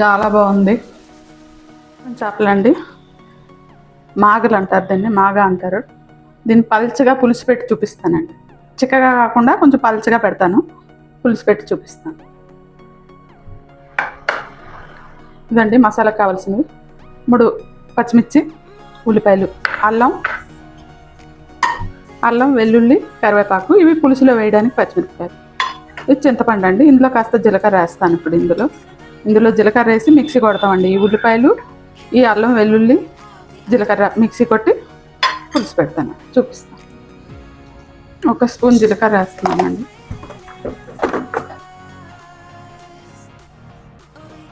చాలా బాగుంది. చేపలండి. మాగలు అంటారు దీన్ని మాగా అంటారు. దీన్ని పల్చగా పులుసు పెట్టి చూపిస్తానండి. చిక్కగా కాకుండా కొంచెం పల్చగా పెడతాను. పులుసు పెట్టి చూపిస్తాను. ఇదండి మసాలా కావాల్సినవి. మూడు పచ్చిమిర్చి ఉల్లిపాయలు అల్లం అల్లం వెల్లుల్లి కరివేపాకు. ఇవి పులుసులో వేయడానికి పచ్చిమిరపకాయలు. ఇది చింతపండు అండి. ఇందులో కాస్త జీలకర్ర వేస్తాను ఇప్పుడు ఇందులో. ఇందులో జీలకర్ర వేసి మిక్సీ కొడతామండి. ఈ ఉల్లిపాయలు ఈ అల్లం వెల్లుల్లి జీలకర్ర మిక్సీ కొట్టి పులుసు పెడతాను. చూపిస్తాను. ఒక స్పూన్ జీలకర్ర వేస్తున్నానండి.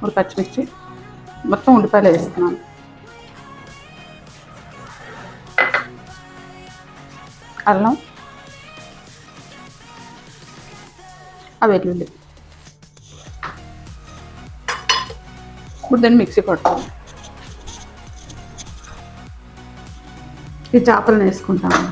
మూడు పచ్చిమిర్చి. మొత్తం ఉల్లిపాయలు వేస్తున్నాను. అల్లం ఆ వెల్లుల్లి. ఇప్పుడు దాన్ని మిక్సీ పడతాం ఈ చేపలను వేసుకుంటాను.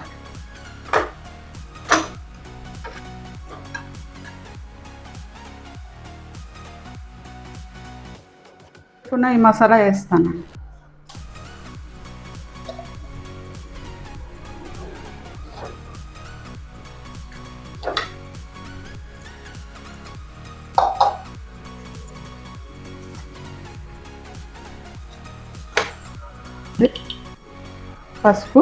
ఈ మసాలా వేస్తాను. పసుపు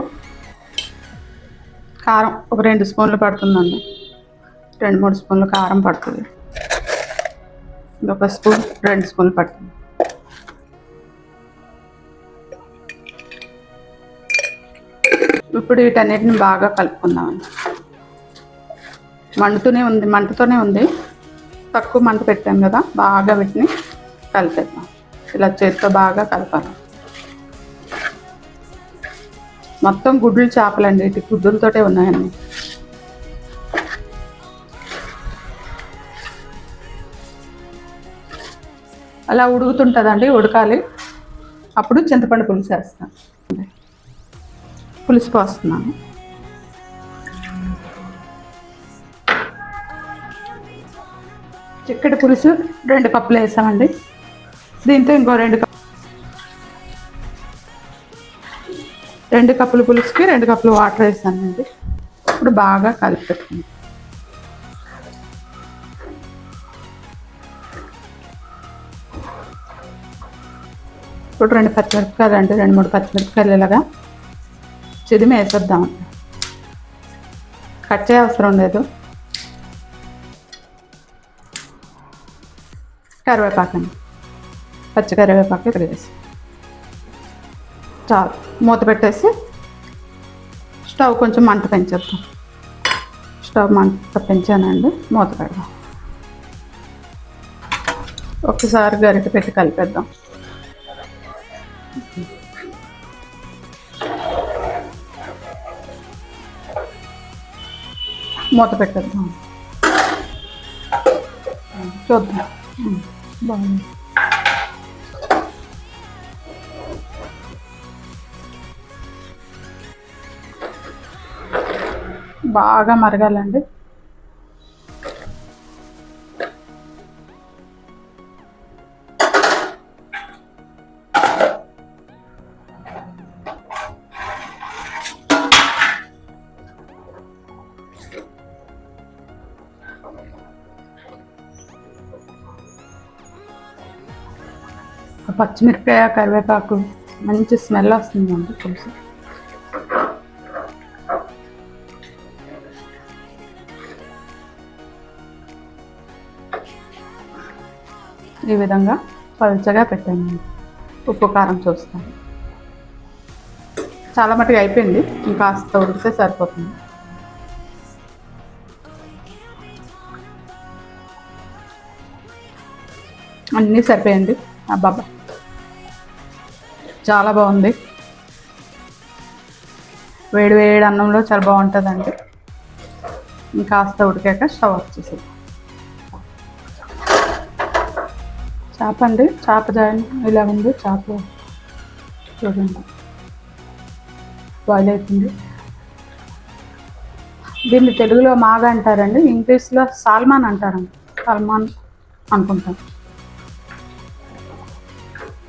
కారం ఒక రెండు స్పూన్లు పడుతుందండి. రెండు మూడు స్పూన్లు కారం పడుతుంది. ఒక స్పూన్ రెండు స్పూన్లు పడుతుంది. ఇప్పుడు వీటన్నిటిని బాగా కలుపుకుందామండి. మండుతూనే ఉంది మంటతోనే ఉంది. తక్కువ మంట పెట్టాం కదా బాగా వీటిని కలిపేద్దాం. ఇలా చేతితో బాగా కలపాలి. మొత్తం గుడ్లు చేపలండి ఇటు గుడ్డులతోటే ఉన్నాయండి. అలా ఉడుకుతుంటుందండి ఉడకాలి. అప్పుడు చింతపండు పులుసు వేస్తాను. పులుసు పోస్తున్నాను. చిక్కటి పులుసు రెండు కప్పులు వేసామండి. దీంతో ఇంకో రెండు రెండు కప్పులు పులుసుకి రెండు కప్పులు వాటర్ వేసానండి. ఇప్పుడు బాగా కలిపి పెట్టుకుందాం ఇప్పుడు రెండు పచ్చిమిరపకాయలు అంటే రెండు మూడు పచ్చిమిరపకాయలు ఇలాగా చిదిమి వేసేద్దాం. కట్ చేయ అవసరం లేదు. కరివేపాకు అండి పచ్చి కరివేపాకు ఇక్కడ వేసి చాలు మూత పెట్టేసి స్టవ్ కొంచెం మంట పెంచేద్దాం. స్టవ్ మంట పెంచానండి మూత పెడదాం. ఒకసారి గరిట పెట్టి కలిపేద్దాం. మూత పెట్టేద్దాం. చూద్దాం. బాగుంది. బాగా మరగాలండి. ఆ పచ్చిమిరపకాయ కరివేపాకు మంచి స్మెల్ వస్తుందండి పులుసు ఈ విధంగా పలుచగా పెట్టాను. ఉప్పు కారం చూస్తాను. చాలా మటుకు అయిపోయింది. ఇంకాస్త ఉడికితే సరిపోతుంది. అన్నీ సరిపోయండి అబ్బాబా చాలా బాగుంది. వేడి వేడి అన్నంలో చాలా బాగుంటుందండి. ఇంకాస్త ఉడికాక స్టవ్ ఆఫ్ చేసేది చేప అండి చేప జాయిన్ ఇలా ఉంది. చేప చూడండి. బాయిల్ అవుతుంది. దీన్ని తెలుగులో మాగా అంటారండి. ఇంగ్లీష్లో సాల్మాన్ అంటారండి. సల్మాన్ అనుకుంటాం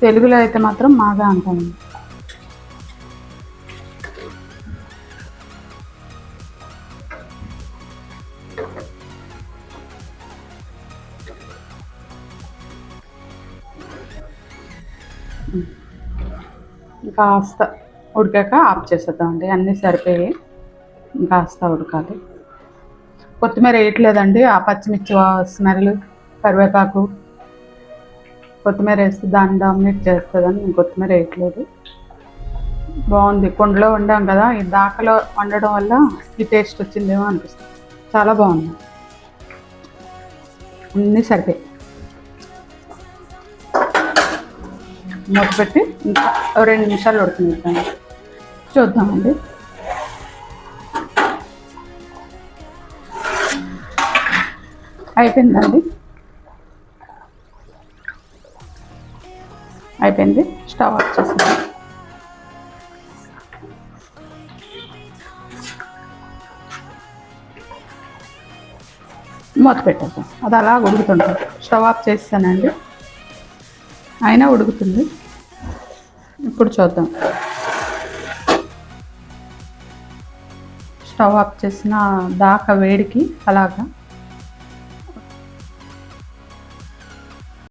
తెలుగులో అయితే మాత్రం మాగా అంటామండి కాస్త ఉడికాక ఆఫ్ చేసేద్దామండి అన్నీ సరిపోయి కాస్త ఉడకాలి. కొత్తిమీర వేయట్లేదండి ఆ పచ్చిమిర్చి స్మెల్ కరివేపాకు. కొత్తిమీర వేస్తే దాన్ని డామినేట్ చేస్తుందని నేను కొత్తిమీర వేయట్లేదు. బాగుంది కుండలో వండాం కదా ఈ దాకలో వండడం వల్ల ఈ టేస్ట్ వచ్చిందేమో అనిపిస్తుంది. చాలా బాగుంది. అన్నీ సరిపోయి మూత పెట్టి ఇంకా రెండు నిమిషాలు ఉడకనిద్దాం చూద్దామండి. అయిపోయిందండి. అయిపోయింది. స్టవ్ ఆఫ్ చేసేద్దాం. మూత పెట్టేద్దాం. అది అలా ఉడుకుతుంటుంది. స్టవ్ ఆఫ్ చేస్తానండి అయినా ఉడుకుతుంది. ఇప్పుడు చూద్దాం. స్టవ్ ఆఫ్ చేసిన దాకా వేడికి అలాగా